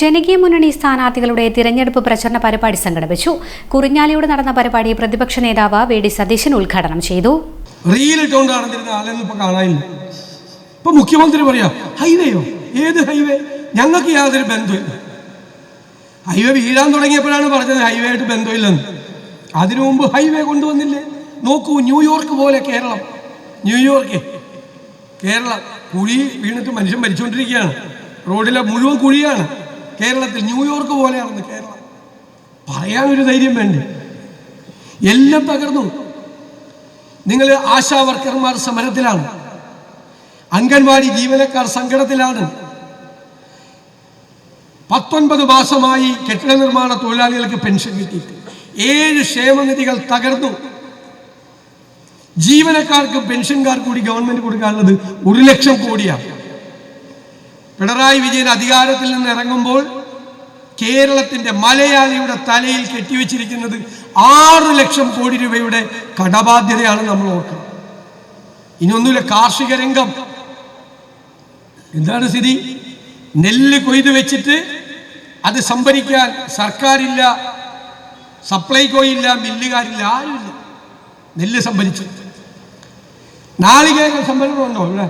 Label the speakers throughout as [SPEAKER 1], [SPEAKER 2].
[SPEAKER 1] ജനകീയ മുന്നണി സ്ഥാനാർത്ഥികളുടെ തിരഞ്ഞെടുപ്പ് പ്രചരണ പരിപാടി സംഘടിപ്പിച്ചു. കുറിഞ്ഞാലിയോട് നടന്ന പരിപാടി പ്രതിപക്ഷ നേതാവ് വി ഡി സതീശൻ ഉദ്ഘാടനം ചെയ്തു.
[SPEAKER 2] റിയൽ നടന്നിരുന്ന ആളെന്ന് ഇപ്പൊ കാണാനില്ല. ഇപ്പൊ മുഖ്യമന്ത്രി പറയാ ഹൈവേയോ? ഏത് ഹൈവേ? ഞങ്ങൾക്ക് യാതൊരു ബന്ധമില്ല ഹൈവേ വീഴാൻ തുടങ്ങിയപ്പോഴാണ് പറഞ്ഞത് ഹൈവേ ആയിട്ട് ബന്ധമില്ലെന്ന്. അതിനു മുമ്പ് ഹൈവേ കൊണ്ടുവന്നില്ലേ? നോക്കൂ ന്യൂയോർക്ക് പോലെ കേരളം. ന്യൂയോർക്ക് കേരളം. കുഴി വീണിട്ട് മനുഷ്യൻ മരിച്ചുകൊണ്ടിരിക്കുകയാണ്. റോഡിലെ മുഴുവൻ കുഴിയാണ്. കേരളത്തിൽ ന്യൂയോർക്ക് പോലെയാണെന്ന് കേരളം. പറയാനൊരു ധൈര്യം വേണ്ടേ? എല്ലാം തകർന്നു. നിങ്ങൾ ആശാ വർക്കർമാർ സമരത്തിലാണ്. അംഗൻവാടി ജീവനക്കാർ സങ്കടത്തിലാണ്. പത്തൊൻപത് മാസമായി കെട്ടിട നിർമ്മാണ തൊഴിലാളികൾക്ക് പെൻഷൻ കിട്ടിയിട്ട് ഏഴ് ക്ഷേമനിധികൾ തകർന്നു. ജീവനക്കാർക്ക് പെൻഷൻകാർ കൂടി ഗവൺമെന്റ് കൊടുക്കാനുള്ളത് ഒരു ലക്ഷം കോടിയാണ്. പിണറായി വിജയൻ അധികാരത്തിൽ നിന്ന് ഇറങ്ങുമ്പോൾ കേരളത്തിന്റെ മലയാളിയുടെ തലയിൽ കെട്ടിവെച്ചിരിക്കുന്നത് ആറ് ലക്ഷം കോടി രൂപയുടെ കടബാധ്യതയാണ് നമ്മൾ ഓർക്കുന്നത് ഇനിയൊന്നുമില്ല കാർഷിക രംഗം. എന്താണ് സ്ഥിതി? നെല്ല് കൊയ്ത് വെച്ചിട്ട് അത് സംഭരിക്കാൻ സർക്കാരില്ല സപ്ലൈകോ ഇല്ല മില്ലുകാരില്ല ആരുമില്ല. നെല്ല് സംഭരിച്ചു. നാളികേര സംഭരണം ഉണ്ടോ ഇവിടെ?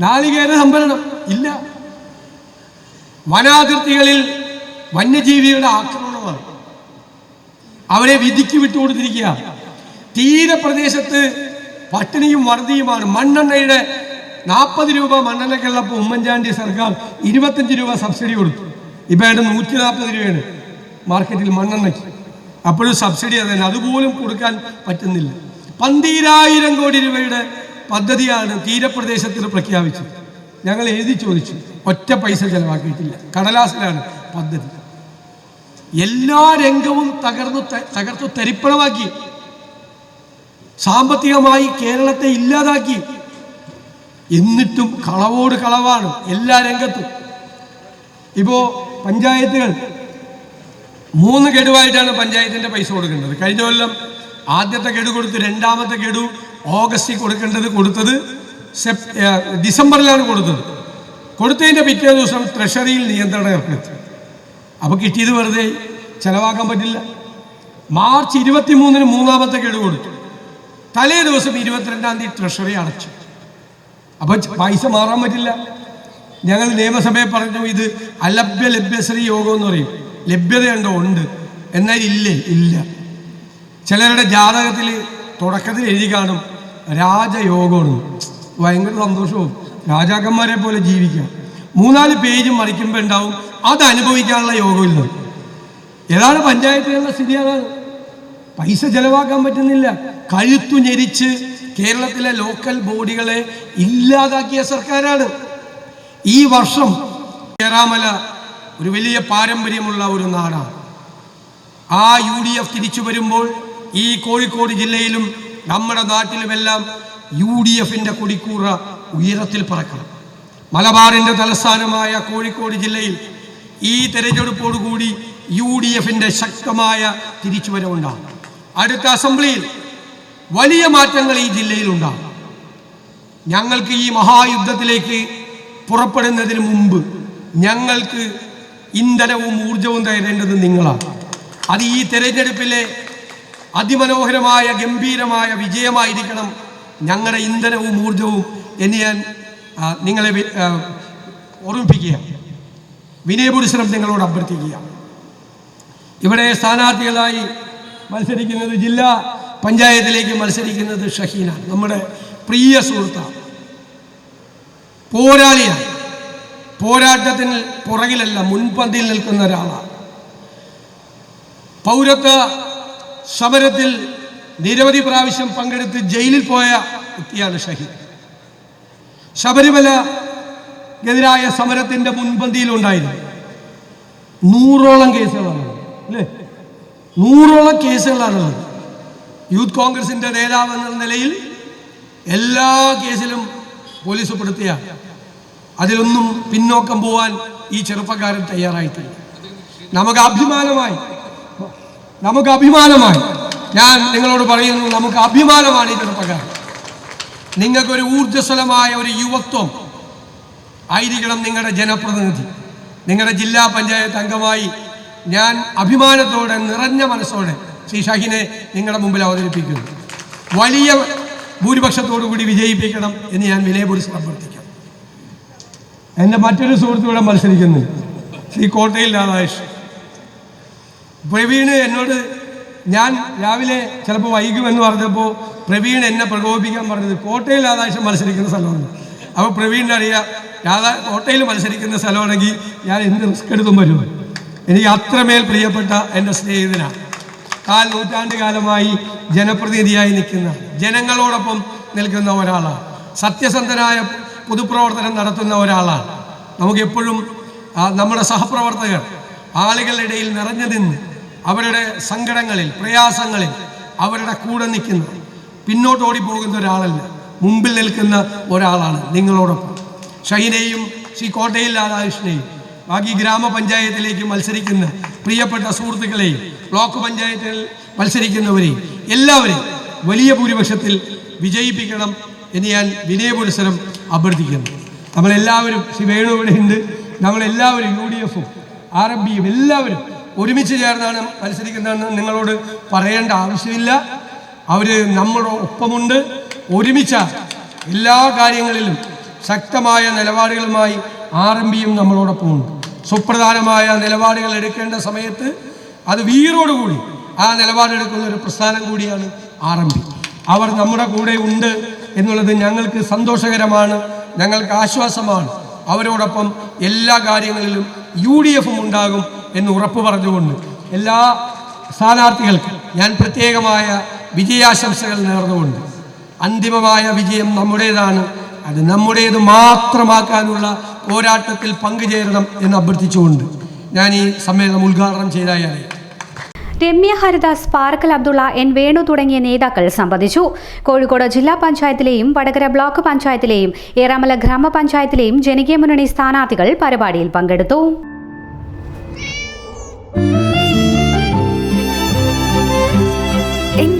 [SPEAKER 2] നാളികേര സംഭരണം. ഇല്ല. വനാതിർത്തികളിൽ വന്യജീവികളുടെ ആക്രമണമാണ്. അവരെ വിധിക്ക് വിട്ടുകൊടുത്തിരിക്കുക. തീരപ്രദേശത്ത് പട്ടിണിയും വറുതിയുമാണ്. മണ്ണെണ്ണയുടെ നാൽപ്പത് രൂപ മണ്ണെണ്ണയ്ക്കുള്ളപ്പോൾ ഉമ്മൻചാണ്ടി സർക്കാർ ഇരുപത്തഞ്ച് രൂപ സബ്സിഡി കൊടുത്തു. ഇപ്പം അതിന്റെ നൂറ്റി നാൽപ്പത് രൂപയാണ് മാർക്കറ്റിൽ മണ്ണെണ്ണയ്ക്ക്. അപ്പോഴും സബ്സിഡി അത് അതുപോലും കൊടുക്കാൻ പറ്റുന്നില്ല. പന്തീരായിരം കോടി രൂപയുടെ പദ്ധതിയാണ് തീരപ്രദേശത്തിൽ പ്രഖ്യാപിച്ചത്. ഞങ്ങൾ എഴുതി ചോദിച്ചു ഒറ്റ പൈസ ചെലവാക്കിയിട്ടില്ല. കടലാസിലാണ് പദ്ധതി. എല്ലാ രംഗവും തകർന്നു തകർത്തു തരിപ്പണമാക്കി. സാമ്പത്തികമായി കേരളത്തെ ഇല്ലാതാക്കി. എന്നിട്ടും കളവോട് കളവാണ് എല്ലാ രംഗത്തും. ഇപ്പോ പഞ്ചായത്തുകൾ മൂന്ന് ഗഡുവായിട്ടാണ് പഞ്ചായത്തിന്റെ പൈസ കൊടുക്കേണ്ടത് കഴിഞ്ഞ കൊല്ലം ആദ്യത്തെ ഗഡു കൊടുത്ത് രണ്ടാമത്തെ ഗഡു ഓഗസ്റ്റിൽ കൊടുക്കേണ്ടത് കൊടുത്തത് സെപ് ഡിസംബറിലാണ് കൊടുത്തത്. കൊടുത്തതിന്റെ പിറ്റേ ദിവസം ട്രഷറിയിൽ നിയന്ത്രണം ഏർപ്പെടുത്തി. അപ്പോൾ കിട്ടിയത് വെറുതെ ചിലവാക്കാൻ പറ്റില്ല. മാർച്ച് ഇരുപത്തി മൂന്നിന് മൂന്നാമത്തെ ഗഡു കൊടുത്തു. തലേ ദിവസം ഇരുപത്തിരണ്ടാം തീയതി ട്രഷറി അടച്ചു. അപ്പോൾ പൈസ മാറാൻ പറ്റില്ല. ഞങ്ങൾ നിയമസഭയിൽ പറഞ്ഞു ഇത് അലഭ്യ ലഭ്യശ്രീ യോഗം എന്ന് പറയും. ലഭ്യതയുണ്ടോ ഉണ്ട്. എന്നാൽ ഇല്ലേ ഇല്ല. ചിലരുടെ ജാതകത്തിൽ തുടക്കത്തിൽ എഴുതി കാണും. രാജയോഗമാണ്. ഭയങ്കര സന്തോഷവും. രാജാക്കന്മാരെ പോലെ ജീവിക്കാം മൂന്നാൽ പേജ് മറിക്കുമ്പോൾ ഉണ്ടാവും. അത് അനുഭവിക്കാനുള്ള യോഗമില്ല. ഏതാണ് പഞ്ചായത്തുകളുടെ സ്ഥിതി അതാണ് പൈസ ചെലവാക്കാൻ പറ്റുന്നില്ല. കഴുത്തു ഞെരിച്ച് കേരളത്തിലെ ലോക്കൽ ബോഡികളെ ഇല്ലാതാക്കിയ സർക്കാരാണ്. ഈ വർഷം ചേരാമല ഒരു വലിയ പാരമ്പര്യമുള്ള ഒരു നാടാണ്. ആ യു ഡി എഫ് തിരിച്ചു വരുമ്പോൾ ഈ കോഴിക്കോട് ജില്ലയിലും നമ്മുടെ നാട്ടിലുമെല്ലാം യു ഡി എഫിന്റെ കൊടിക്കൂറ ഉയരത്തിൽ പറക്കണം. മലബാറിന്റെ തലസ്ഥാനമായ കോഴിക്കോട് ജില്ലയിൽ ഈ തെരഞ്ഞെടുപ്പോടുകൂടി യു ഡി എഫിന്റെ ശക്തമായ തിരിച്ചുവരവുണ്ടാകും. അടുത്ത അസംബ്ലിയിൽ വലിയ മാറ്റങ്ങൾ ഈ ജില്ലയിൽ ഉണ്ടാകും ഞങ്ങൾക്ക് ഈ മഹായുദ്ധത്തിലേക്ക് പുറപ്പെടുന്നതിന് മുമ്പ് ഞങ്ങൾക്ക് ഇന്ധനവും ഊർജവും തരേണ്ടത് നിങ്ങളാണ്. അത് ഈ തെരഞ്ഞെടുപ്പിലെ അതിമനോഹരമായ ഗംഭീരമായ വിജയമായിരിക്കണം ഞങ്ങളുടെ ഇന്ധനവും ഊർജവും എന്ന് ഞാൻ നിങ്ങളെ ഓർമ്മിപ്പിക്കുക വിനയപുരുഷനം നിങ്ങളോട് അഭ്യർത്ഥിക്കുക ഇവിടെ സ്ഥാനാർത്ഥികളായി മത്സരിക്കുന്നത് ജില്ലാ പഞ്ചായത്തിലേക്ക് മത്സരിക്കുന്നത് ഷഹീന നമ്മുടെ പ്രിയ സുഹൃത്താണ്. പോരാളിയാണ്. പോരാട്ടത്തിന് പുറകിലല്ല മുൻപന്തിയിൽ നിൽക്കുന്ന ഒരാളാണ്. പൗരത്വ സമരത്തിൽ നിരവധി പ്രാവശ്യം പങ്കെടുത്ത് ജയിലിൽ പോയ വ്യക്തിയാണ് ഷഹീദ് ശബരിമലക്കെതിരായ സമരത്തിന്റെ മുൻപന്തിയിലുണ്ടായിരുന്നു നൂറോളം കേസുകളാണ് അല്ലേ? നൂറോളം കേസുകളാണുള്ളത് യൂത്ത് കോൺഗ്രസിന്റെ നേതാവ് എന്ന നിലയിൽ എല്ലാ കേസിലും പോലീസ് പെടുത്തിയ അതിലൊന്നും പിന്നോക്കം പോവാൻ ഈ ചെറുപ്പക്കാരൻ തയ്യാറായിട്ടില്ല. നമുക്ക് അഭിമാനമായി നമുക്ക് അഭിമാനമായി. ഞാൻ നിങ്ങളോട് പറയുന്നു നമുക്ക് അഭിമാനമാണ് ഈ ചെറുപ്പക്കാർ നിങ്ങൾക്കൊരു ഊർജസ്വലമായ ഒരു യുവത്വം ആയിരിക്കണം നിങ്ങളുടെ ജനപ്രതിനിധി. നിങ്ങളുടെ ജില്ലാ പഞ്ചായത്ത് അംഗമായി ഞാൻ അഭിമാനത്തോടെ നിറഞ്ഞ മനസ്സോടെ ശ്രീ ഷഹിനെ നിങ്ങളുടെ മുമ്പിൽ അവതരിപ്പിക്കുന്നു. വലിയ ഭൂരിപക്ഷത്തോടു കൂടി വിജയിപ്പിക്കണം എന്ന് ഞാൻ വിനയപുരുഷം അഭ്യർത്ഥിക്കാം എന്റെ മറ്റൊരു സുഹൃത്തുകൂടെ മത്സരിക്കുന്നു. ശ്രീ കോട്ടയിൽ രാധാകൃഷ്ണൻ. പ്രവീണ് എന്നോട് ഞാൻ രാവിലെ ചിലപ്പോൾ വൈകുമെന്ന് പറഞ്ഞപ്പോൾ പ്രവീൺ എന്നെ പ്രകോപിപ്പിക്കാൻ പറഞ്ഞത് കോട്ടയിൽ രാധാകൃഷ്ണൻ മത്സരിക്കുന്ന സ്ഥലമാണ്. അപ്പോൾ പ്രവീണിന്റെ അറിയാം രാധാ കോട്ടയിൽ മത്സരിക്കുന്ന സ്ഥലമാണെങ്കിൽ ഞാൻ എന്ത് റിസ്ക് എടുത്തും വരും. എനിക്ക് അത്രമേൽ പ്രിയപ്പെട്ട എന്റെ സ്നേഹിതനാണ് കാൽ നൂറ്റാണ്ട് കാലമായി ജനപ്രതിനിധിയായി നിൽക്കുന്ന ജനങ്ങളോടൊപ്പം നിൽക്കുന്ന ഒരാളാണ് സത്യസന്ധനായ പൊതുപ്രവർത്തനം നടത്തുന്ന ഒരാളാണ് നമുക്കെപ്പോഴും നമ്മുടെ സഹപ്രവർത്തകർ ആളുകളുടെ ഇടയിൽ നിറഞ്ഞു നിന്ന് അവരുടെ സങ്കടങ്ങളിൽ പ്രയാസങ്ങളിൽ അവരുടെ കൂടെ നിൽക്കുന്ന പിന്നോട്ട് ഓടിപ്പോകുന്ന ഒരാളല്ല മുമ്പിൽ നിൽക്കുന്ന ഒരാളാണ് നിങ്ങളോടൊപ്പം. ഷൈനയും ശ്രീ കോട്ടയിൽ രാധാകൃഷ്ണനെയും ബാക്കി ഗ്രാമപഞ്ചായത്തിലേക്ക് മത്സരിക്കുന്ന പ്രിയപ്പെട്ട സുഹൃത്തുക്കളെയും ബ്ലോക്ക് പഞ്ചായത്തിൽ മത്സരിക്കുന്നവരെയും എല്ലാവരെയും വലിയ ഭൂരിപക്ഷത്തിൽ വിജയിപ്പിക്കണം എന്ന് ഞാൻ വിനയപുരസരം അഭ്യർത്ഥിക്കുന്നു. നമ്മളെല്ലാവരും ശ്രീ വേണു ഇവിടെ ഉണ്ട്. നമ്മളെല്ലാവരും യു ഡി എഫും ആർ എം ബിയും എല്ലാവരും ഒരുമിച്ച് ചേർന്നാണ് മത്സരിക്കുന്നതെന്ന് നിങ്ങളോട് പറയേണ്ട ആവശ്യമില്ല. അവർ നമ്മുടെ ഒപ്പമുണ്ട്. ഒരുമിച്ച എല്ലാ കാര്യങ്ങളിലും ശക്തമായ നിലപാടുകളുമായി ആർ എം ബിയും നമ്മളോടൊപ്പമുണ്ട്. സുപ്രധാനമായ നിലപാടുകൾ എടുക്കേണ്ട സമയത്ത് അത് വീറോടുകൂടി ആ നിലപാടെടുക്കുന്ന ഒരു പ്രസ്ഥാനം കൂടിയാണ് ആർ എം ബി. അവർ നമ്മുടെ കൂടെ ഉണ്ട് എന്നുള്ളത് ഞങ്ങൾക്ക് സന്തോഷകരമാണ് ഞങ്ങൾക്ക് ആശ്വാസമാണ്. അവരോടൊപ്പം എല്ലാ കാര്യങ്ങളിലും യു ഡി എഫും ഉണ്ടാകും. എന്ന് ഉറപ്പ് പറഞ്ഞുകൊണ്ട് എല്ലാ സ്ഥാനാർത്ഥികൾക്കും ഞാൻ പ്രത്യേകമായ വിജയാശംസകൾ നേർന്നുകൊണ്ട് അന്തിമമായ വിജയം നമ്മുടേതാണ്. അത് നമ്മുടേത് മാത്രമാക്കാനുള്ള പോരാട്ടത്തിൽ പങ്കുചേരണം എന്ന് അഭ്യർത്ഥിച്ചുകൊണ്ട് ഞാൻ ഈ സമ്മേളനം ഉദ്ഘാടനം ചെയ്തായി അറിയാം.
[SPEAKER 1] രമ്യ ഹരിദാസ് പാർക്കൽ അബ്ദുള്ള എൻ വേണു തുടങ്ങിയ നേതാക്കൾ സംബന്ധിച്ചു. കോഴിക്കോട് ജില്ലാ പഞ്ചായത്തിലെയും വടകര ബ്ലോക്ക് പഞ്ചായത്തിലെയും ഏറാമല ഗ്രാമപഞ്ചായത്തിലെയും ജനകീയ മുന്നണി സ്ഥാനാർത്ഥികൾ പരിപാടിയിൽ പങ്കെടുത്തു.